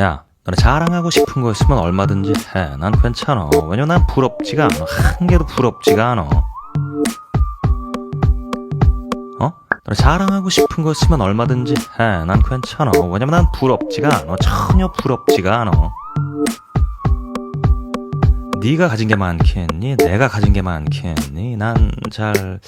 야, 너네 자랑하고 싶은 거 있으면 얼마든지 해. 난 괜찮아. 왜냐면 난 부럽지가 않아. 한 개도 부럽지가 않아. 어? 너네 자랑하고 싶은 거 있으면 얼마든지 해. 난 괜찮아. 왜냐면 난 부럽지가 않아. 전혀 부럽지가 않아. 네가 가진 게 많겠니? 내가 가진 게 많겠니? 난 잘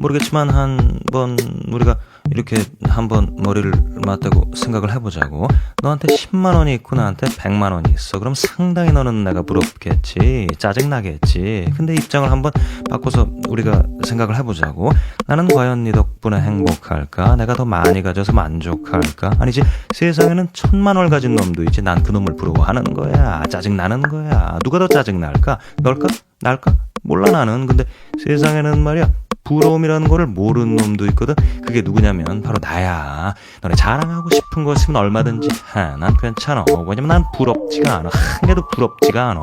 모르겠지만 한 번 우리가 이렇게 한번 머리를 맞대고 생각을 해보자고. 너한테 10만 원이 있고 나한테 100만 원이 있어. 그럼 상당히 너는 내가 부럽겠지. 짜증나겠지. 근데 입장을 한번 바꿔서 우리가 생각을 해보자고. 나는 과연 네 덕분에 행복할까? 내가 더 많이 가져서 만족할까? 아니지. 세상에는 천만 원을 가진 놈도 있지. 난 그 놈을 부러워하는 거야. 짜증나는 거야. 누가 더 짜증날까? 널까? 날까? 몰라 나는. 근데 세상에는 말이야. 부러움이라는 거를 모르는 놈도 있거든. 그게 누구냐면 바로 나야. 너네 자랑하고 싶은 거 있으면 얼마든지 해. 난 괜찮아. 왜냐면 난 부럽지가 않아. 한 개도 부럽지가 않아.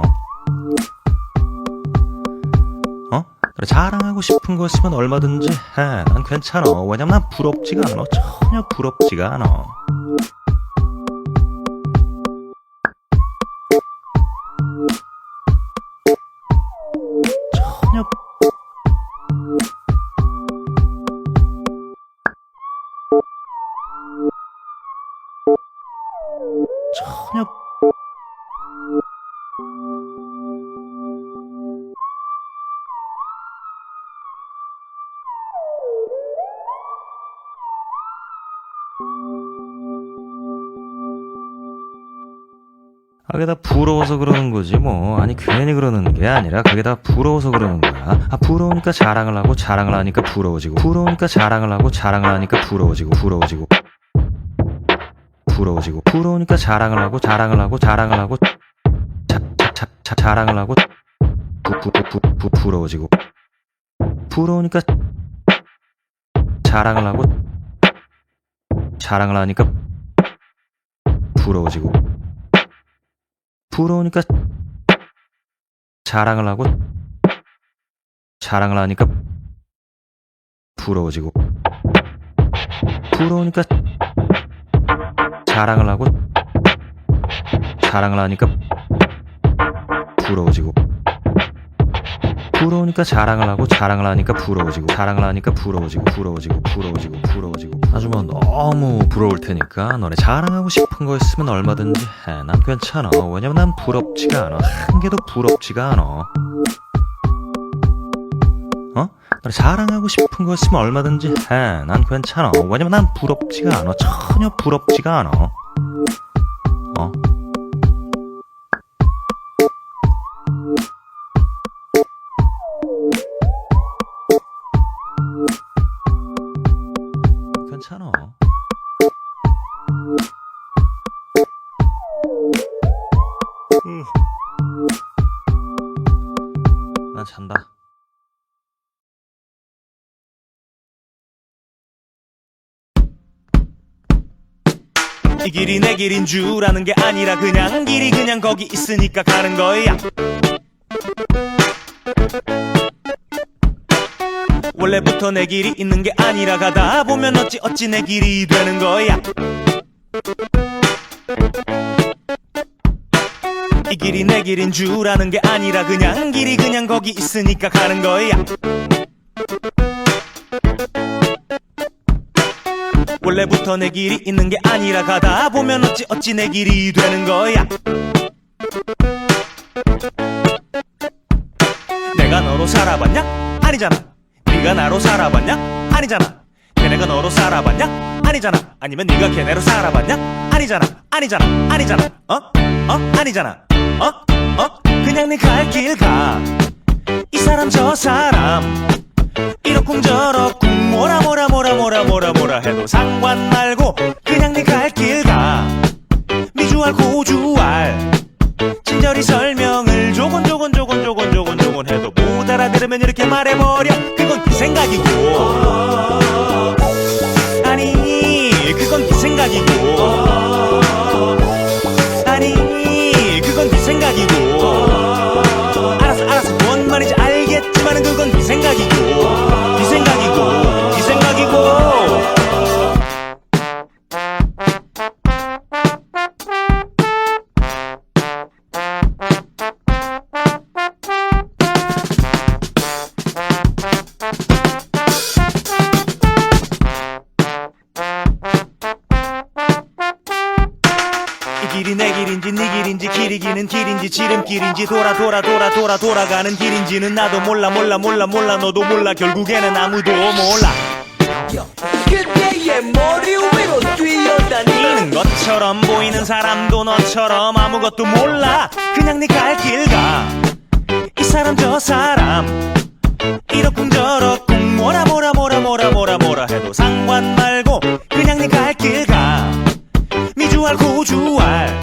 어? 너네 자랑하고 싶은 거 있으면 얼마든지 해. 난 괜찮아. 왜냐면 난 부럽지가 않아. 전혀 부럽지가 않아. 전혀 아, 그게 다 부러워서 그러는 거지, 뭐. 아니, 괜히 그러는 게 아니라, 그게 다 부러워서 그러는 거야. 아, 부러우니까 자랑을 하고, 자랑을 하니까 부러워지고, 부러우니까 자랑을 하고, 자랑을 하니까 부러워지고, 부러워지고, 부러워지고, 부러우니까 자랑을 하고, 자랑을 하고, 자랑을 하고, 자, 자, 자, 자, 자랑을 하고, 부, 부, 부, 부, 부, 부러워지고, 부러우니까 자랑을 하고, 자랑을 하니까 부러워지고, 부러우니까 자랑을 하고 자랑을 하니까 부러워지고 부러우니까 자랑을 하고 자랑을 하니까 부러워지고 부러우니까 자랑을 하고 자랑을 하니까 부러워지고 자랑을 하니까 부러워지고 부러워지고 부러워지고 부러워지고 뭐 너무 부러울 테니까 너네 자랑하고 싶은 거 있으면 얼마든지 해. 난 괜찮아. 왜냐면 난 부럽지가 않아. 한 개도 부럽지가 않아. 자랑하고 싶은 거 있으면 얼마든지 해. 난 괜찮아. 왜냐면 난 부럽지가 않아. 전혀 부럽지가 않아. 어? 괜찮아. 난 잔다. 이 길이 내 길인 줄 아는 게 아니라 그냥 길이 그냥 거기 있으니까 가는 거야. 원래부터 내 길이 있는 게 아니라 가다 보면 어찌 어찌 내 길이 되는 거야. 이 길이 내 길인 줄 아는 게 아니라 그냥 길이 그냥 거기 있으니까 가는 거야 원래부터 내 길이 있는 게 아니라 가다 보면 어찌 어찌 내 길이 되는 거야 내가 너로 살아봤냐? 아니잖아 네가 나로 살아봤냐? 아니잖아 걔네가 너로 살아봤냐? 아니잖아 아니면 네가 걔네로 살아봤냐? 아니잖아 아니잖아 아니잖아 어? 어? 아니잖아 어? 어? 그냥 네 갈 길 가 이 사람 저 사람 이러쿵저러쿵 뭐라 뭐라 뭐라 뭐라 뭐라 뭐라 해도 상관 말고 그냥 네 갈 길 가. 미주알 고주알. 친절히 설명을 조곤 조곤 조곤 조곤 조곤 조곤 해도 못 알아들으면 이렇게 말해버려. 그건 네 생각이고 지름길인지 돌아 돌아 돌아 돌아 돌아가는 길인지는 나도 몰라 몰라 몰라 몰라. 너도 몰라. 결국에는 아무도 몰라. 그대의 머리 위로 뛰어다니는 것처럼 보이는 사람도 너처럼 아무것도 몰라. 그냥 네 갈 길 가. 이 사람 저 사람. 이러쿵저러쿵 뭐라 뭐라 뭐라 뭐라 뭐라 뭐라 해도 상관 말고 그냥 네 갈 길 가. 미주알 고주알